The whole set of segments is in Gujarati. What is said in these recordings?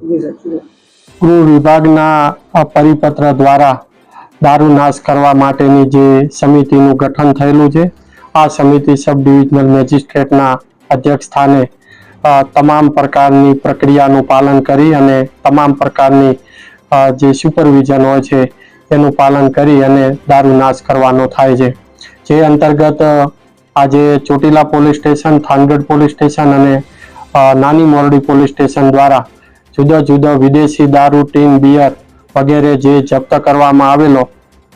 ગૃહ વિભાગના પરિપત્ર દ્વારા દારૂ નાશ કરવા માટેની જે સમિતિનું ગઠન થયેલું છે, આ સમિતિ સબ ડિવિઝનલ મેજિસ્ટ્રેટના અધ્યક્ષ સ્થાને તમામ પ્રકારની પ્રક્રિયાનું પાલન કરી અને તમામ પ્રકારની જે સુપરવિઝન હોય છે, એનું પાલન કરી અને દારૂ નાશ કરવાનો થાય છે. જે અંતર્ગત આજે Chotila police station Thangadh police station અને નાની મોરડી પોલીસ સ્ટેશન દ્વારા જુદા જુદા વિદેશી દારૂ ટીન બિયર વગેરે જે જપ્ત કરવામાં આવેલો,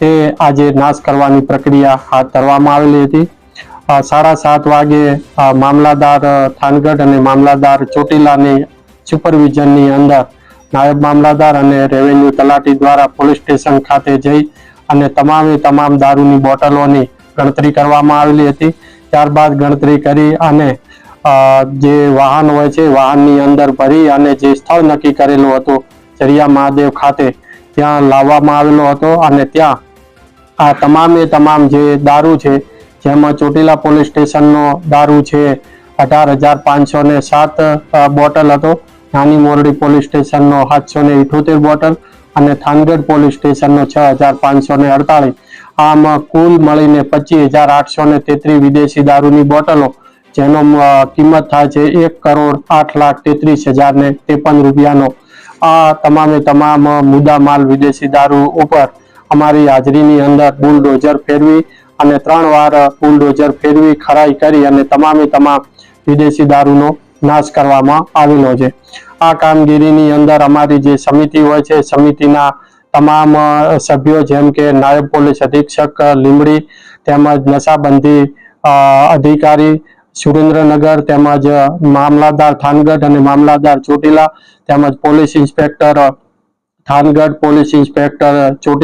તે આજે નાશ કરવાની પ્રક્રિયા હાથ ધરવામાં આવેલી હતી. સાડા સાત વાગે મામલાદાર થાનગઢ અને મામલાદાર ચોટીલાની સુપરવિઝનની અંદર નાયબ મામલાદાર અને રેવન્યુ તલાટી દ્વારા પોલીસ સ્ટેશન ખાતે જઈ અને તમામે તમામ દારૂની બોટલોની ગણતરી કરવામાં આવેલી હતી. ત્યારબાદ ગણતરી કરી અને જે વાહન હોય છે, વાહનની અંદર ભરી અને જે સ્થળ નક્કી કરેલું હતું ચરિયા મહાદેવ ખાતે, ત્યાં લાવવામાં આવેલો હતો અને ત્યાં આ તમામે તમામ જે દારૂ છે, જેમાં ચોટીલા પોલીસ સ્ટેશનનો દારૂ છે, અઢાર હજાર પાંચસો ને સાત બોટલ હતો, નાની મોરડી પોલીસ સ્ટેશનનો સાતસો ને ઇઠોતેર બોટલ અને થાનગઢ પોલીસ સ્ટેશનનો છ હજાર પાંચસો ને અડતાલીસ. આમ કુલ મળીને પચીસ હજાર આઠસો ને તેત્રીસ વિદેશી દારૂની બોટલો જેનો કિંમત થાય છે એક કરોડ આઠ લાખ તેત્રીસ હજાર ને ત્રેપન રૂપિયાનો. આ તમામે તમામ મુદ્દા માલ વિદેશી દારૂ ઉપર અમારી હાજરીની અંદર બુલડોઝર ફેરવી અને ત્રણ વાર બુલડોઝર ફેરવી, ખરાઈ કરી અને તમામે તમામ વિદેશી દારૂનો નાશ કરવામાં આવેલો છે. આ કામગીરીની અંદર અમારી જે સમિતિ હોય છે, સમિતિના તમામ સભ્યો જેમ કે નાયબ પોલીસ અધિક્ષક લીમડી તેમજ નશાબંધી અધિકારી સુરેન્દ્રનગર તેમજ મામલાદાર થાનગઢ અને મામલાદાર ચોટીલા તેમજ police inspector Thangadh police inspector Chotila